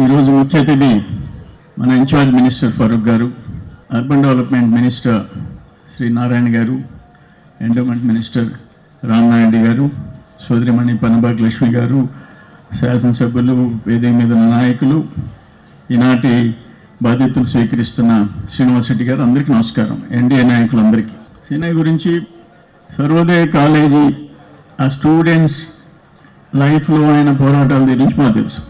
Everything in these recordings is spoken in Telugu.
ఈరోజు ముఖ్య అతిథి మన in charge minister Farooq garu urban development minister Shri Narayana garu endowment minister Rama Naidu గారు సోదరిమణి పనబాగ్ లక్ష్మి గారు శాసనసభ్యులు వేదిక మీద ఉన్న నాయకులు ఈనాటి బాధ్యతలు స్వీకరిస్తున్న శ్రీనివాస్ రెడ్డి గారు అందరికీ నమస్కారం. ఎన్డీఏ నాయకులందరికీ. సీనయ్య గురించి సర్వోదయ కాలేజీ ఆ స్టూడెంట్స్ లైఫ్లో ఆయన పోరాటాల గురించి మాకు తెలుసు.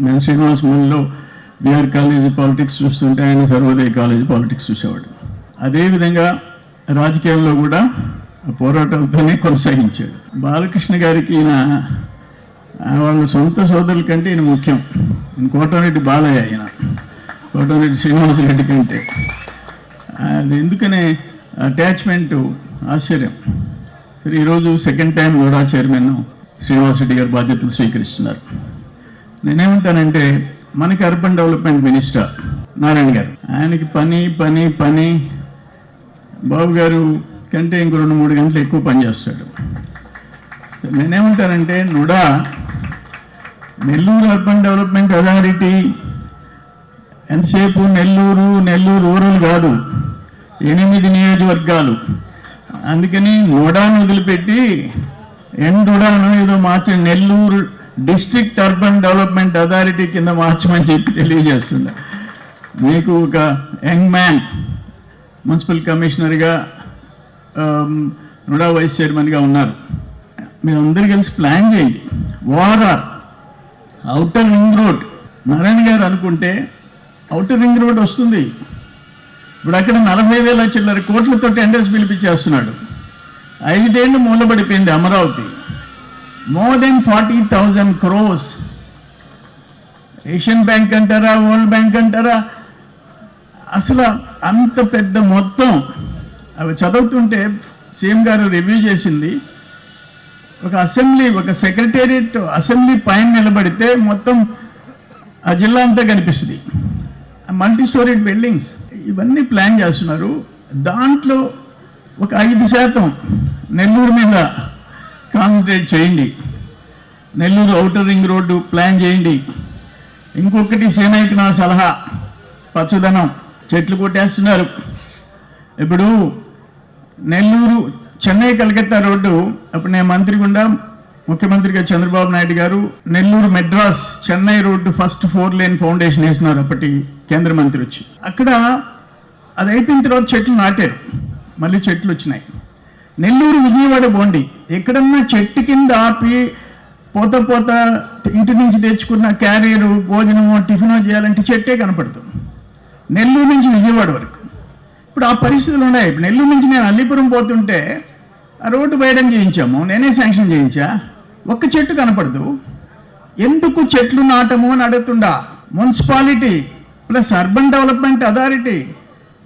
నేను శ్రీనివాస్ మూలలో బీఆర్ కాలేజీ పాలిటిక్స్ చూస్తుంటే ఆయన సర్వోదయ కాలేజీ పాలిటిక్స్ చూసేవాడు. అదేవిధంగా రాజకీయాల్లో కూడా పోరాటాలతోనే కొనసాగించాడు. బాలకృష్ణ గారికి ఈయన వాళ్ళ సొంత సోదరుల కంటే ఈయన ముఖ్యం. ఈయన కోటరెడ్డి బాలయ్య ఆయన కోటరెడ్డి శ్రీనివాసరెడ్డి కంటే. అది ఎందుకనే అటాచ్మెంట్ ఆశ్చర్యం. సరే ఈరోజు సెకండ్ టైం కూడా చైర్మన్ శ్రీనివాసరెడ్డి గారు బాధ్యతలు స్వీకరిస్తున్నారు. నేనేమంటానంటే మనకి అర్బన్ డెవలప్మెంట్ మినిస్టర్ నారాయణ గారు. ఆయనకి పని పని పని. బాబు గారు కంటే ఇంకో రెండు మూడు గంటలు ఎక్కువ పని చేస్తాడు. నేనేమంటానంటే NUDA Nellore urban development authority ఎంతసేపు నెల్లూరు నెల్లూరు రూరల్ కాదు ఎనిమిది నియోజకవర్గాలు. అందుకని నుడాను వదిలిపెట్టి ఎండుడాను ఏదో మార్చి Nellore district urban development authority కింద మార్చమని చెప్పి తెలియజేస్తుంది. మీకు ఒక యంగ్ మ్యాన్ మున్సిపల్ కమిషనర్గా నుడా వైస్ చైర్మన్గా ఉన్నారు. మీరు అందరు కలిసి ప్లాన్ చేయండి. వారార్ outer ring road Narayana garu అనుకుంటే అవుటర్ రింగ్ రోడ్ వస్తుంది. ఇప్పుడు అక్కడ నలభై వేల చిల్లర కోట్లతో టెండర్స్ పిలిపించేస్తున్నాడు. ఐదేళ్ళు మూలబడిపోయింది Amaravati. More than forty thousand crores Asian bank అంటారా వరల్డ్ బ్యాంక్ అంటారా? అసలు అంత పెద్ద మొత్తం అవి చదువుతుంటే సీఎం గారు రివ్యూ చేసింది. ఒక అసెంబ్లీ ఒక సెక్రటేరియట్ అసెంబ్లీ పైన నిలబడితే మొత్తం ఆ జిల్లా అంతా కనిపిస్తుంది. మల్టీ స్టోరీడ్ బిల్డింగ్స్ ఇవన్నీ ప్లాన్ చేస్తున్నారు. దాంట్లో ఒక ఐదు శాతం నెల్లూరు మీద కాన్సన్ట్రేట్ చేయండి. Nellore outer ring road plan చేయండి. ఇంకొకటి సేనాయికి నా సలహా. పచ్చదనం. చెట్లు కొట్టేస్తున్నారు. ఇప్పుడు నెల్లూరు చెన్నై కలకత్తా రోడ్డు అప్పుడు నేను మంత్రి గుండా ముఖ్యమంత్రిగా Chandrababu Naidu garu Nellore Madras Chennai road first four lane foundation వేసినారు. అప్పటి కేంద్ర మంత్రి వచ్చి. అక్కడ అది అయిపోయిన తర్వాత చెట్లు నాటారు. మళ్ళీ చెట్లు వచ్చినాయి. నెల్లూరు విజయవాడ బోండి ఎక్కడన్నా చెట్టు కింద ఆపి పోత పోత ఇంటి నుంచి తెచ్చుకున్న క్యారియరు భోజనము టిఫినో చేయాలంటే చెట్టే కనపడుతుంది నెల్లూరు నుంచి విజయవాడ వరకు. ఇప్పుడు ఆ పరిస్థితులు ఉన్నాయి. ఇప్పుడు నెల్లూరు నుంచి నేను అల్లిపురం పోతుంటే ఆ రోడ్డు వేయడం చేయించాము. నేనే శాంక్షన్ చేయించా. ఒక్క చెట్టు కనపడదు. ఎందుకు చెట్లు నాటము అని అడుగుతుండా? Municipality plus urban development authority.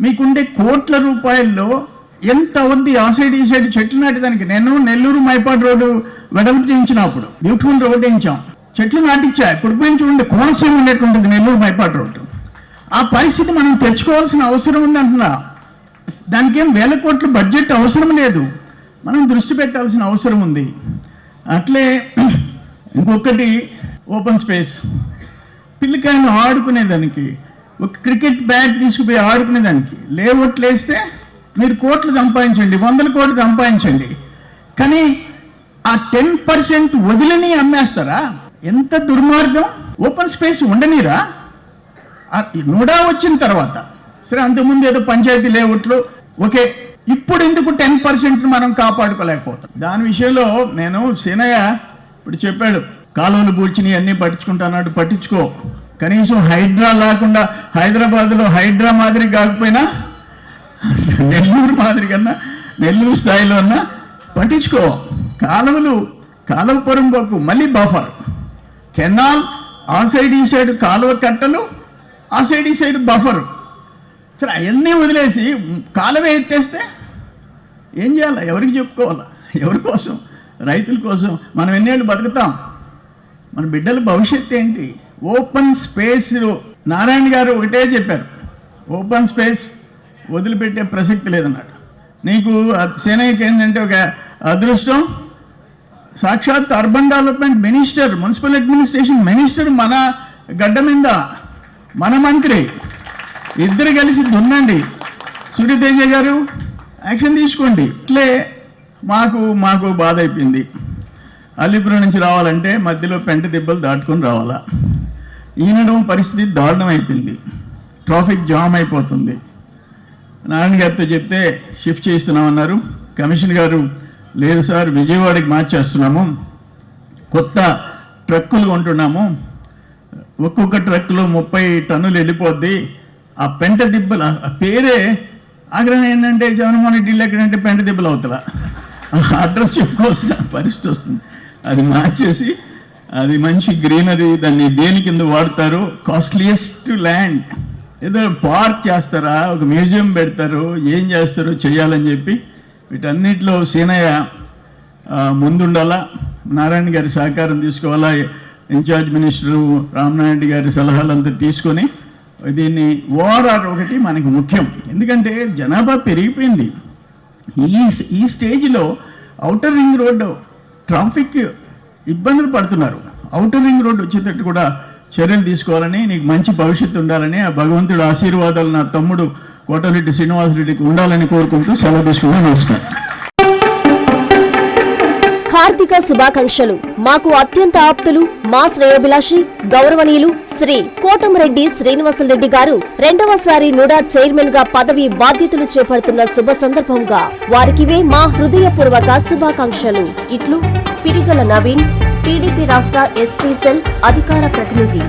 మీకుండే కోట్ల రూపాయల్లో ఎంత ఉంది ఆ సైడ్ ఈ సైడ్ చెట్లు నాటేదానికి నేను నెల్లూరు మైపాడు రోడ్డు వెడల్పు చేయించినప్పుడు బ్యూటిఫుల్ రోడ్డు వేయించాం చెట్లు నాటించా ఇప్పుడు పోయి చూడండి కోనసీమ ఉండేటువంటిది నెల్లూరు మైపాడు రోడ్డు. ఆ పరిస్థితి మనం తెచ్చుకోవాల్సిన అవసరం ఉంది అంటున్నా. దానికి ఏం వేల కోట్ల బడ్జెట్ అవసరం లేదు. మనం దృష్టి పెట్టాల్సిన అవసరం ఉంది. అట్లే ఇంకొకటి ఓపెన్ స్పేస్. పిల్లకాయలు ఆడుకునేదానికి ఒక క్రికెట్ బ్యాట్ తీసుకుపోయి ఆడుకునేదానికి లేఅవుట్లు వేస్తే మీరు కోట్లు సంపాదించండి వందల కోట్లు సంపాదించండి. కానీ ఆ టెన్ పర్సెంట్ వదిలిని అమ్మేస్తారా? ఎంత దుర్మార్గం? Open space ఉండనీరా? నూడా వచ్చిన తర్వాత సరే అంతకుముందు ఏదో పంచాయతీ లేఅవుట్లు ఓకే ఇప్పుడు ఎందుకు టెన్ పర్సెంట్ మనం కాపాడుకోలేకపోతాం? దాని విషయంలో నేను సీనయ్య ఇప్పుడు చెప్పాడు కాలువలు పూడ్చిని అన్నీ పట్టించుకుంటాన్నాడు పట్టించుకో. కనీసం హైడ్రా లేకుండా హైదరాబాద్లో హైడ్రా మాదిరి కాకపోయినా నెల్లూరు మాదిరి కన్నా నెల్లూరు స్థాయిలో అన్నా పట్టించుకో. కాలువలు కాలువ పొరంబోకు మళ్ళీ బఫర్ కెనాల్ ఆ సైడ్ ఈ సైడ్ కాలువ కట్టలు ఆ సైడ్ ఈ సైడ్ బఫర్ సరే అవన్నీ వదిలేసి కాలువ ఎత్తేస్తే ఏం చేయాలి? ఎవరికి చెప్పుకోవాలా? ఎవరి కోసం? రైతుల కోసం మనం ఎన్నేళ్ళు బతుకుతాం? మన బిడ్డల భవిష్యత్తు ఏంటి? ఓపెన్ స్పేస్ నారాయణ గారు ఒకటే చెప్పారు. ఓపెన్ స్పేస్ వదిలిపెట్టే ప్రసక్తి లేదన్నాడు. నీకు సేనయ్యకి ఏంటంటే ఒక అదృష్టం సాక్షాత్ urban development minister municipal administration minister మన గడ్డ మీద మన మంత్రి ఇద్దరు కలిసి దున్నండి. సుడితేజ గారు యాక్షన్ తీసుకోండి. ఇట్లే మాకు మాకు బాధ అయిపోయింది. అల్లిపురం నుంచి రావాలంటే మధ్యలో పెంట దెబ్బలు దాటుకొని రావాలా? ఈనడం పరిస్థితి దారుణం అయిపోయింది. ట్రాఫిక్ జామ్ అయిపోతుంది. నారాయణ గారితో చెప్తే షిఫ్ట్ చేస్తున్నామన్నారు కమిషన్ గారు లేదు సార్ విజయవాడకి మార్చేస్తున్నాము. కొత్త ట్రక్కులు కొంటున్నాము. ఒక్కొక్క ట్రక్కులో ముప్పై టన్నులు వెళ్ళిపోద్ది. ఆ పెంట దిబ్బలు ఆ పేరే ఆగ్రహం ఏంటంటే జగన్మోహన్ రెడ్డి ఎక్కడంటే పెంట దిబ్బలు అవుతల. అడ్రస్ చెప్పుకోవాల్సిన పరిస్థితి వస్తుంది. అది మార్చేసి అది మంచి గ్రీనరీ దాన్ని దేని కింద వాడతారు? కాస్ట్లీయెస్ట్ ల్యాండ్ ఏదో పార్క్ చేస్తారా ఒక మ్యూజియం పెడతారు ఏం చేస్తారో చేయాలని చెప్పి వీటన్నిటిలో సీనయ్య ముందుండాలా? నారాయణ గారి సహకారం తీసుకోవాలా? ఇన్ఛార్జ్ మినిస్టరు రామనాయుడు గారి సలహాలంతా తీసుకొని దీన్ని ఓవరాల్ ఒకటి మనకి ముఖ్యం. ఎందుకంటే జనాభా పెరిగిపోయింది. ఈ ఈ స్టేజ్లో అవుటర్ రింగ్ రోడ్డు ట్రాఫిక్ ఇబ్బందులు పడుతున్నారు. అవుటర్ రింగ్ రోడ్డు వచ్చేటట్టు కూడా చర్యలు తీసుకోవాలని నీకు మంచి భవిష్యత్తు ఉండాలని ఆ భగవంతుడు ఆశీర్వాదాలు నా తమ్ముడు కోటరెడ్డి శ్రీనివాసరెడ్డికి ఉండాలని కోరుకుంటూ సెలవు తీసుకుని నమస్కారం. హార్దిక శుభాకాంక్షలు. మాకు అత్యంత ఆప్తులు మా శ్రేయోభిలాషి గౌరవనీయులు శ్రీ కోటమరెడ్డి శ్రీనివాసరెడ్డి గారు రెండవసారి నుడా చైర్మన్గా పదవి బాధ్యతలు చేపడుతున్న శుభ సందర్భంగా వారికివే మా హృదయపూర్వక శుభాకాంక్షలు. ఇట్లు పిరిగల నవీన్ టీడీపీ రాష్ట్ర ఎస్టీ సెల్ అధికార ప్రతినిధి.